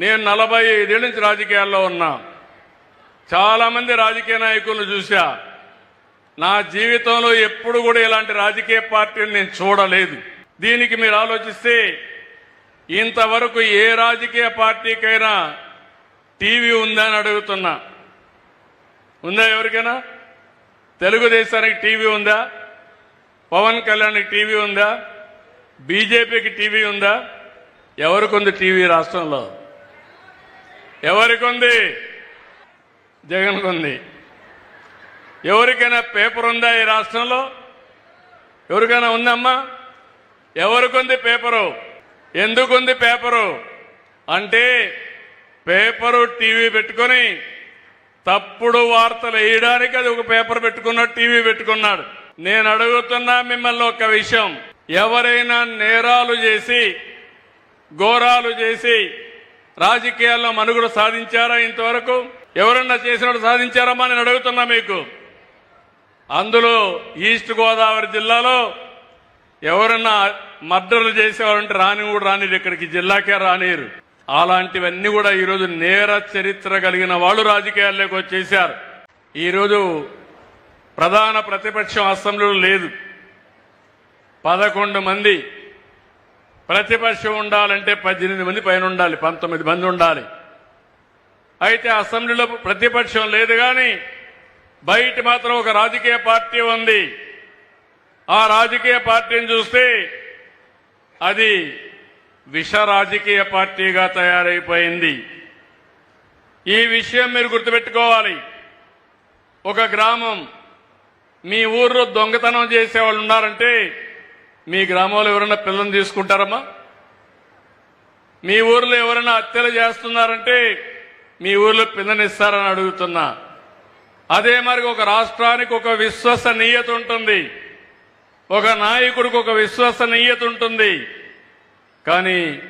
నేను నలభై ఐదేళ్ళ నుంచి రాజకీయాల్లో ఉన్నా. చాలామంది రాజకీయ నాయకులను చూశా. నా జీవితంలో ఎప్పుడు కూడా ఇలాంటి రాజకీయ పార్టీని నేను చూడలేదు. దీనికి మీరు ఆలోచిస్తే ఇంతవరకు ఏ రాజకీయ పార్టీకైనా టీవీ ఉందా అని అడుగుతున్నా. ఉందా ఎవరికైనా? తెలుగుదేశానికి టీవీ ఉందా? పవన్ కళ్యాణ్కి టీవీ ఉందా? బీజేపీకి టీవీ ఉందా? ఎవరికి ఉంది టీవీ రాష్ట్రంలో? ఎవరికి ఉంది జగన్కు ఉంది ఎవరికైనా పేపర్ ఉందా ఈ రాష్ట్రంలో? ఎవరికైనా ఉందమ్మా? ఎవరికుంది పేపరు? ఎందుకుంది పేపరు? అంటే పేపరు టీవీ పెట్టుకొని తప్పుడు వార్తలు వేయడానికి అది ఒక పేపర్ పెట్టుకున్నాడు టీవీ పెట్టుకున్నాడు. నేను అడుగుతున్నా మిమ్మల్ని ఒక విషయం. ఎవరైనా నేరాలు చేసి ఘోరాలు చేసి రాజకీయాల్లో మనుగడ సాధించారా ఇంతవరకు? ఎవరన్నా చేసినట్టు సాధించారమ్మా నేను అడుగుతున్నా మీకు. అందులో ఈస్ట్ గోదావరి జిల్లాలో ఎవరన్నా మర్డర్లు చేసేవారంటే రాని కూడా రానిరు ఇక్కడికి జిల్లాకే రానిరు. అలాంటివన్నీ కూడా ఈరోజు నేర చరిత్ర కలిగిన వాళ్ళు రాజకీయాల్లోకి వచ్చేశారు. ఈరోజు ప్రధాన ప్రతిపక్షం అసెంబ్లీలో లేదు. పదకొండు మంది ప్రతిపక్షం ఉండాలంటే పద్దెనిమిది మంది పైన ఉండాలి పంతొమ్మిది మంది ఉండాలి. అయితే అసెంబ్లీలో ప్రతిపక్షం లేదు కానీ బయట మాత్రం ఒక రాజకీయ పార్టీ ఉంది. ఆ రాజకీయ పార్టీని చూస్తే అది విష రాజకీయ పార్టీగా తయారైపోయింది. ఈ విషయం మీరు గుర్తుపెట్టుకోవాలి. ఒక గ్రామం మీ ఊర్లో దొంగతనం చేసేవాళ్ళు ఉన్నారంటే మీ గ్రామంలో ఎవరైనా పిల్లల్ని తీసుకుంటారమ్మా? మీ ఊర్లో ఎవరైనా హత్యలు చేస్తున్నారంటే మీ ఊర్లో పిల్లనిస్తారని అడుగుతున్నా. అదే మరి ఒక రాష్ట్రానికి ఒక విశ్వసనీయత ఉంటుంది. ఒక నాయకుడికి ఒక విశ్వసనీయత ఉంటుంది. కానీ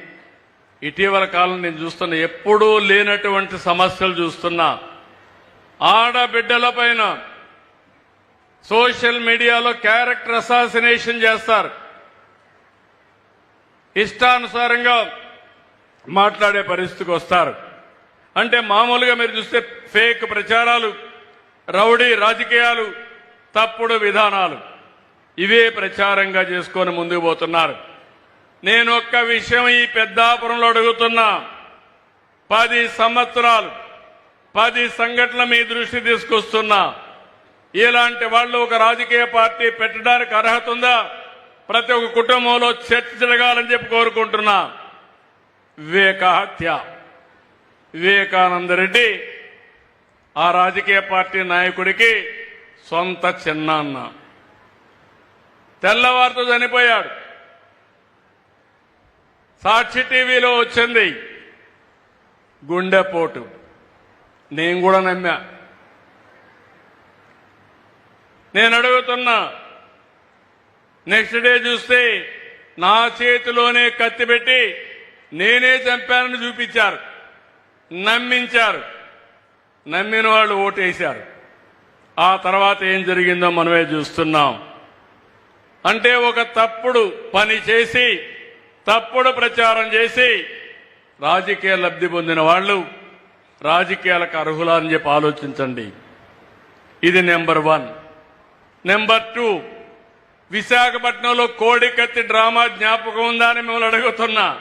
ఇటీవల కాలం నేను చూస్తున్న ఎప్పుడూ లేనటువంటి సమస్యలు చూస్తున్నా. ఆడబిడ్డల పైన సోషల్ మీడియాలో క్యారెక్టర్ అసాసినేషన్ చేస్తారు. ఇష్టానుసారంగా మాట్లాడే పరిస్థితికి వస్తారు. అంటే మామూలుగా మీరు చూస్తే ఫేక్ ప్రచారాలు రౌడీ రాజకీయాలు తప్పుడు విధానాలు. ఇవే ప్రచారంగా చేసుకొని ముందుకు పోతున్నారు. నేను ఒక్క విషయం ఈ పెద్దాపురంలో అడుగుతున్నా. పది సంవత్సరాలు పది సంఘటనల మీ దృష్టి తీసుకొస్తున్నా. ఇలాంటి వాళ్ళు ఒక రాజకీయ పార్టీ పెట్టడానికి అర్హత ఉందా? ప్రతి ఒక్క కుటుంబంలో చర్చ జరగాలని చెప్పి కోరుకుంటున్నా. వివేక హత్య వివేకానంద రెడ్డి ఆ రాజకీయ పార్టీ నాయకుడికి సొంత చిన్నాన్న. తెల్లవారితో చనిపోయాడు. సాక్షి టీవీలో వచ్చింది. గుండెపోటు. నేను కూడా నమ్మా. నేను అడుగుతున్నా నెక్స్ట్ డే చూస్తే నా చేతిలోనే కత్తి పెట్టి నేనే చంపానని చూపించారు. నమ్మించారు. నమ్మిన వాళ్ళు ఓటేశారు. ఆ తర్వాత ఏం జరిగిందో మనమే చూస్తున్నాం. అంటే ఒక తప్పుడు పని చేసి తప్పుడు ప్రచారం చేసి రాజకీయ లబ్ధి పొందిన వాళ్ళు రాజకీయాలకు అర్హులా అని చెప్పి ఆలోచించండి. ఇది నెంబర్ వన్. నెంబర్ టూ విశాఖపట్నంలో కోడికత్తి డ్రామా జ్ఞాపకం ఉందా అని మిమ్మల్ని అడుగుతున్నా.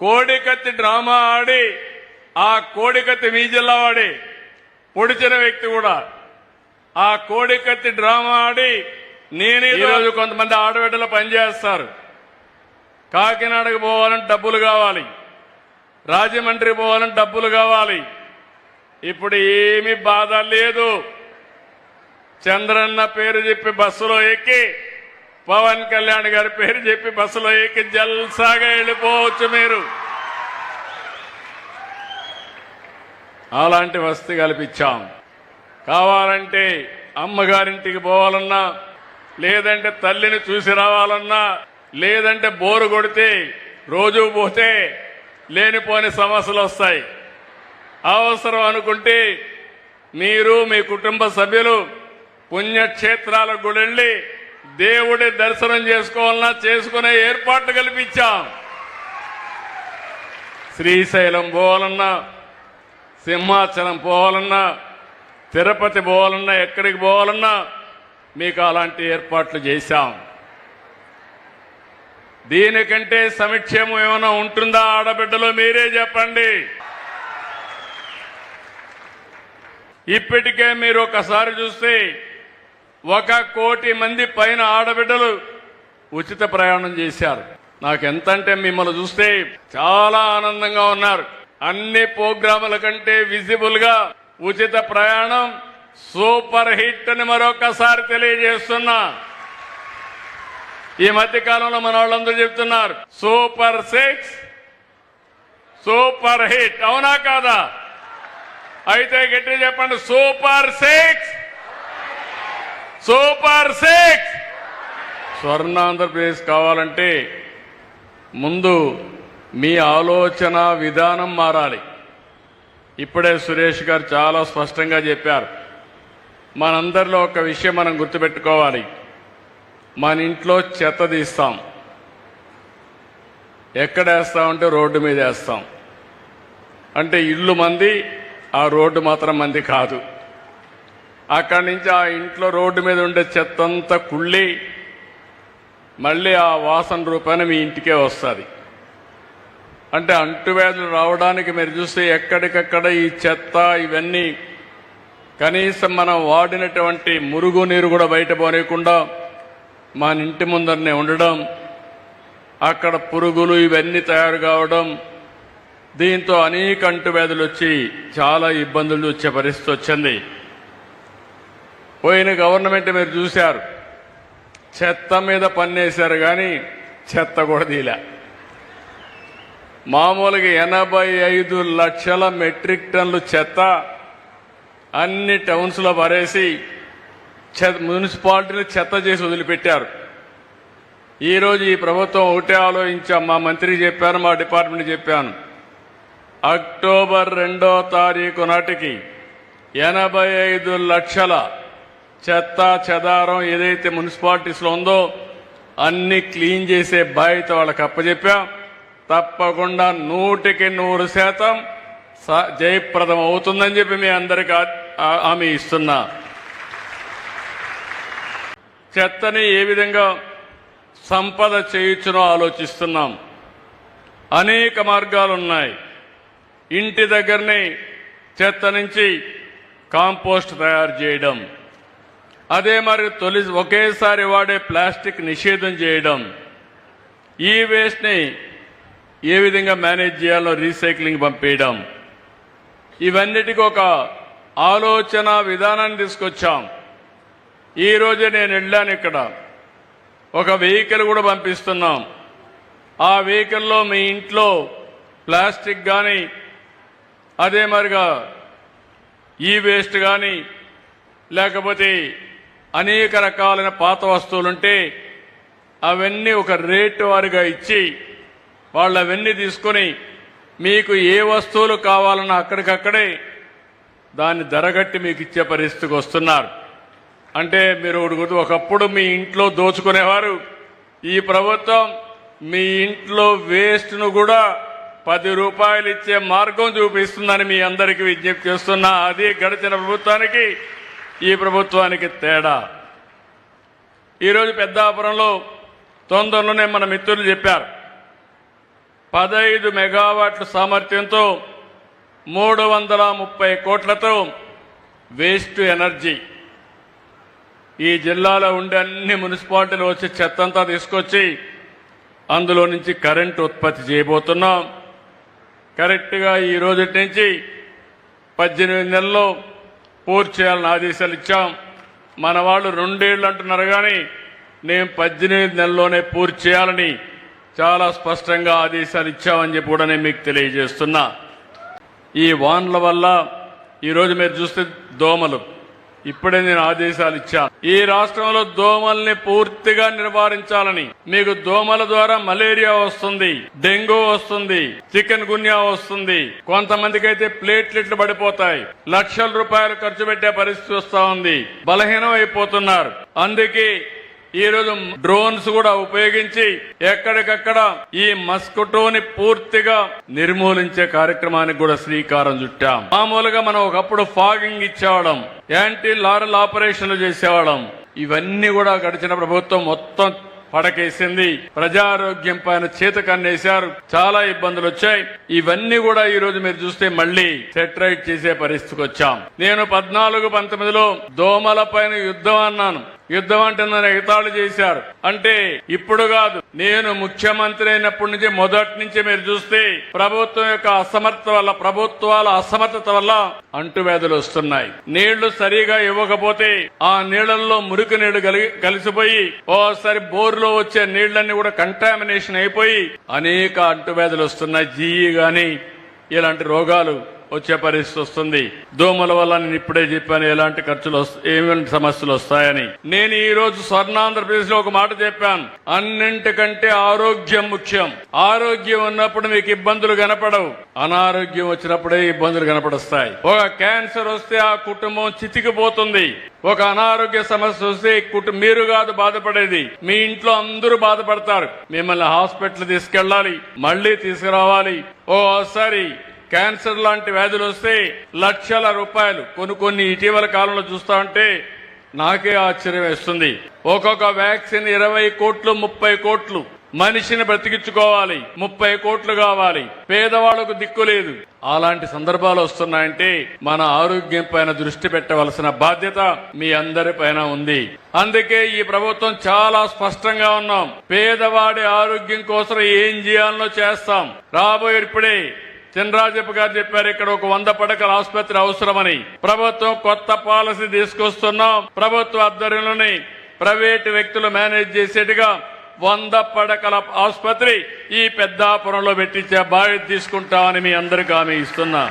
కోడికత్తి డ్రామా ఆడి ఆ కోడికత్తి మీ జిల్లా వాడి పొడిచిన వ్యక్తి కూడా. ఆ కోడికత్తి డ్రామా ఆడి నేనే ఈరోజు కొంతమంది ఆడబిడ్డలు పనిచేస్తారు. కాకినాడకు పోవాలంటే డబ్బులు కావాలి. రాజమండ్రి పోవాలంటే డబ్బులు కావాలి. ఇప్పుడు ఏమీ బాధ లేదు. చంద్రన్న పేరు చెప్పి బస్సులో ఎక్కి పవన్ కళ్యాణ్ గారి పేరు చెప్పి బస్సులో ఎక్కి జల్సాగా వెళ్ళిపోవచ్చు మీరు. అలాంటి వసతి కల్పించాం. కావాలంటే అమ్మగారింటికి పోవాలన్నా లేదంటే తల్లిని చూసి రావాలన్నా లేదంటే బోరు కొడితే రోజు పోతే లేనిపోని సమస్యలు వస్తాయి. అవసరం అనుకుంటే మీరు మీ కుటుంబ సభ్యులు పుణ్యక్షేత్రాలకు కూడా వెళ్ళి దేవుడి దర్శనం చేసుకోవాలన్నా చేసుకునే ఏర్పాట్లు కల్పించాం. శ్రీశైలం పోవాలన్నా సింహాచలం పోవాలన్నా తిరుపతి పోవాలన్నా ఎక్కడికి పోవాలన్నా మీకు అలాంటి ఏర్పాట్లు చేశాం. దీనికంటే సమిక్షేమం ఏమైనా ఉంటుందా ఆడబిడ్డలో మీరే చెప్పండి. ఇప్పటికే మీరు ఒకసారి చూస్తే ఒక కోటి మంది పైన ఆడబిడ్డలు ఉచిత ప్రయాణం చేశారు. నాకు ఎంత అంటే మిమ్మల్ని చూస్తే చాలా ఆనందంగా ఉన్నారు. అన్ని ప్రోగ్రాముల కంటే విజిబుల్గా ఉచిత ప్రయాణం సూపర్ హిట్ అని మరొకసారి తెలియజేస్తున్నా. ఈ మధ్య కాలంలో మన వాళ్ళందరూ చెప్తున్నారు సూపర్ సిక్స్ సూపర్ హిట్. అవునా కాదా? అయితే గట్టి చెప్పండి సూపర్ సిక్స్. Super six. స్వర్ణ ఆంధ్రప్రదేశ్ కావాలంటే ముందు మీ ఆలోచన విధానం మారాలి. ఇప్పుడే సురేష్ గారు చాలా స్పష్టంగా చెప్పారు. మనందరిలో ఒక విషయం మనం గుర్తుపెట్టుకోవాలి. మన ఇంట్లో చెత్త తీస్తాం. ఎక్కడ వేస్తామంటే రోడ్డు మీద వేస్తాం. అంటే ఇల్లు మంది ఆ రోడ్డు మాత్రం మంది కాదు. అక్కడి నుంచి ఆ ఇంట్లో రోడ్డు మీద ఉండే చెత్త అంతా కుళ్ళి మళ్ళీ ఆ వాసన రూపాన మీ ఇంటికే వస్తుంది. అంటే అంటువ్యాధులు రావడానికి మీరు చూస్తే ఎక్కడికక్కడ ఈ చెత్త ఇవన్నీ కనీసం మనం వాడినటువంటి మురుగు నీరు కూడా బయట పోనీయకుండా మన ఇంటి ముందరనే ఉండడం అక్కడ పురుగులు ఇవన్నీ తయారు కావడం దీంతో అనేక అంటువ్యాధులు వచ్చి చాలా ఇబ్బందులు వచ్చే పరిస్థితి వచ్చింది. పోయిన గవర్నమెంట్ మీరు చూశారు. చెత్త మీద పన్నేశారు కానీ చెత్త కూడా తీలా మామూలుగా ఎనభై ఐదు లక్షల మెట్రిక్ టన్లు చెత్త అన్ని టౌన్స్లో పరేసి చెత్త మున్సిపాలిటీని చెత్త చేసి వదిలిపెట్టారు. ఈరోజు ఈ ప్రభుత్వం ఒకటే ఆలోచించాం. మా మంత్రి చెప్పాను మా డిపార్ట్మెంట్ చెప్పాను. అక్టోబర్ రెండో తారీఖు నాటికి ఎనభై ఐదు లక్షల చెత్త చెదారం ఏదైతే మున్సిపాలిటీస్లో ఉందో అన్ని క్లీన్ చేసే బాధ్యత వాళ్ళకి అప్పచెప్పాం తప్పకుండా నూటికి నూరు శాతం స- జయప్రదం అవుతుందని చెప్పి మీ అందరికి హామీ ఇస్తున్నా. చెత్తని ఏ విధంగా సంపద చేయొచ్చునో ఆలోచిస్తున్నాం. అనేక మార్గాలు ఉన్నాయి. ఇంటి దగ్గరనే చెత్త నుంచి కాంపోస్ట్ తయారు చేయడం. అదే మరి తొలి ఒకేసారి వాడే ప్లాస్టిక్ నిషేధం చేయడం. ఈ వేస్ట్ని ఏ విధంగా మేనేజ్ చేయాలో రీసైక్లింగ్ పంపేయడం. ఇవన్నిటికీ ఒక ఆలోచన విధానాన్ని తీసుకొచ్చాం. ఈరోజే నేను వెళ్ళాను ఇక్కడ. ఒక వెహికల్ కూడా పంపిస్తున్నాం. ఆ వెహికల్లో మీ ఇంట్లో ప్లాస్టిక్ కానీ అదే మరిగా ఈ వేస్ట్ కానీ లేకపోతే అనేక రకాలైన పాత వస్తువులుంటే అవన్నీ ఒక రేటు వారిగా ఇచ్చి వాళ్ళు అవన్నీ తీసుకొని మీకు ఏ వస్తువులు కావాలన్నా అక్కడికక్కడే దాన్ని ధరగట్టి మీకు ఇచ్చే పరిస్థితికి వస్తున్నారు. అంటే మీరు ఒకటి గుర్తు ఒకప్పుడు మీ ఇంట్లో దోచుకునేవారు ఈ ప్రభుత్వం మీ ఇంట్లో వేస్ట్ను కూడా పది రూపాయలు ఇచ్చే మార్గం చూపిస్తుందని మీ అందరికీ విజ్ఞప్తి చేస్తున్నా. అది గడిచిన ప్రభుత్వానికి ఈ ప్రభుత్వానికి తేడా. ఈరోజు పెద్దాపురంలో తొందరలోనే మన మిత్రులు చెప్పారు. పదహైదు మెగావాట్ల సామర్థ్యంతో మూడు వందల ముప్పై కోట్లతో వేస్ట్ ఎనర్జీ. ఈ జిల్లాలో ఉండే అన్ని మున్సిపాలిటీలు వచ్చి చెత్తంతా తీసుకొచ్చి అందులో నుంచి కరెంటు ఉత్పత్తి చేయబోతున్నాం. కరెక్ట్గా ఈ రోజు నుంచి పద్దెనిమిది నెలల్లో పూర్తి చేయాలని ఆదేశాలు ఇచ్చాం. మన వాళ్ళు రెండేళ్ళు అంటున్నారు కానీ నేను పద్దెనిమిది నెలల్లోనే పూర్తి చేయాలని చాలా స్పష్టంగా ఆదేశాలు ఇచ్చామని చెప్పి కూడా నేను మీకు తెలియజేస్తున్నా. ఈ వాన్ల వల్ల ఈరోజు మీరు చూస్తే దోమలు. ఇప్పుడే నేను ఆదేశాలు ఇచ్చాను ఈ రాష్ట్రంలో దోమల్ని పూర్తిగా నివారించాలని మీకు దోమల ద్వారా మలేరియా వస్తుంది డెంగ్యూ వస్తుంది చికెన్ గున్యా వస్తుంది. కొంతమందికి అయితే ప్లేట్లెట్లు పడిపోతాయి. లక్షల రూపాయలు ఖర్చు పెట్టే పరిస్థితి వస్తా ఉంది. బలహీనం అయిపోతున్నారు. అందుకే ఈ రోజు డ్రోన్స్ కూడా ఉపయోగించి ఎక్కడికక్కడ ఈ మస్కుటోని పూర్తిగా నిర్మూలించే కార్యక్రమానికి కూడా శ్రీకారం చుట్టాం. మామూలుగా మనం ఒకప్పుడు ఫాగింగ్ ఇచ్చేవాళ్ళం యాంటీ లారల్ ఆపరేషన్లు చేసేవాళ్ళం. ఇవన్నీ కూడా గడిచిన ప్రభుత్వం మొత్తం పడకేసింది. ప్రజారోగ్యం పైన చేత కన్నేశారు. చాలా ఇబ్బందులు వచ్చాయి. ఇవన్నీ కూడా ఈ రోజు మీరు చూస్తే మళ్ళీ సెటరైట్ చేసే పరిస్థితికి వచ్చాం. నేను పద్నాలుగు పంతొమ్మిదిలో దోమల పైన యుద్ధం అన్నాను. యుద్ధం అంటే నన్ను ఎగతాళి చేశారు. అంటే ఇప్పుడు కాదు నేను ముఖ్యమంత్రి అయినప్పటి నుంచి మొదటి నుంచి మీరు చూస్తే ప్రభుత్వం యొక్క అసమర్థత వల్ల ప్రభుత్వాల అసమర్థత వల్ల అంటువ్యాధులు వస్తున్నాయి. నీళ్ళు సరిగా ఇవ్వకపోతే ఆ నీళ్ళలో మురికి నీళ్ళు కలిగి కలిసిపోయి ఓసారి బోర్లో వచ్చే నీళ్ళన్నీ కూడా కంటామినేషన్ అయిపోయి అనేక అంటువ్యాధులు వస్తున్నాయి. జీఈ గాని ఇలాంటి రోగాలు వచ్చే పరిస్థితి వస్తుంది. దోమల వల్ల నేను ఇప్పుడే చెప్పాను ఎలాంటి ఖర్చులు వస్త- ఏమేమి సమస్యలు వస్తాయని. నేను ఈ రోజు స్వర్ణాంధ్రప్రదేశ్లో ఒక మాట చెప్పాను. అన్నింటికంటే ఆరోగ్యం ముఖ్యం. ఆరోగ్యం ఉన్నప్పుడు మీకు ఇబ్బందులు కనపడవు. అనారోగ్యం వచ్చినప్పుడే ఇబ్బందులు కనపడస్తాయి. ఒక క్యాన్సర్ వస్తే ఆ కుటుంబం చితికిపోతుంది. ఒక అనారోగ్య సమస్య వస్తే కుటు మీరు కాదు బాధపడేది. మీ ఇంట్లో అందరూ బాధపడతారు. మిమ్మల్ని హాస్పిటల్ తీసుకెళ్ళాలి. మళ్ళీ తీసుకురావాలి. ఓసారి క్యాన్సర్ లాంటి వ్యాధులు వస్తే లక్షల రూపాయలు కొన్ని కొన్ని ఇటీవల కాలంలో చూస్తా ఉంటే నాకే ఆశ్చర్యం వేస్తుంది. ఒక్కొక్క వ్యాక్సిన్ ఇరవై కోట్లు ముప్పై కోట్లు. మనిషిని బ్రతికించుకోవాలి. ముప్పై కోట్లు కావాలి. పేదవాళ్ళకు దిక్కు లేదు. అలాంటి సందర్భాలు వస్తున్నాయంటే మన ఆరోగ్యం పైన దృష్టి పెట్టవలసిన బాధ్యత మీ అందరి పైన ఉంది. అందుకే ఈ ప్రభుత్వం చాలా స్పష్టంగా ఉన్నాం. పేదవాడి ఆరోగ్యం కోసం ఏం చేయాలనో చేస్తాం. రాబోయే ఇప్పుడే చినరాజప్ప గారు చెప్పారు ఇక్కడ ఒక వంద పడకల ఆసుపత్రి అవసరమని. ప్రభుత్వం కొత్త పాలసీ తీసుకొస్తున్నాం. ప్రభుత్వ ఆధ్వర్యంలోని ప్రైవేటు వ్యక్తులు మేనేజ్ చేసేట్టుగా వంద పడకల ఆసుపత్రి ఈ పెద్దాపురంలో పెట్టించే బాధ్యత తీసుకుంటామని మీ అందరికీ హామీ ఇస్తున్నా.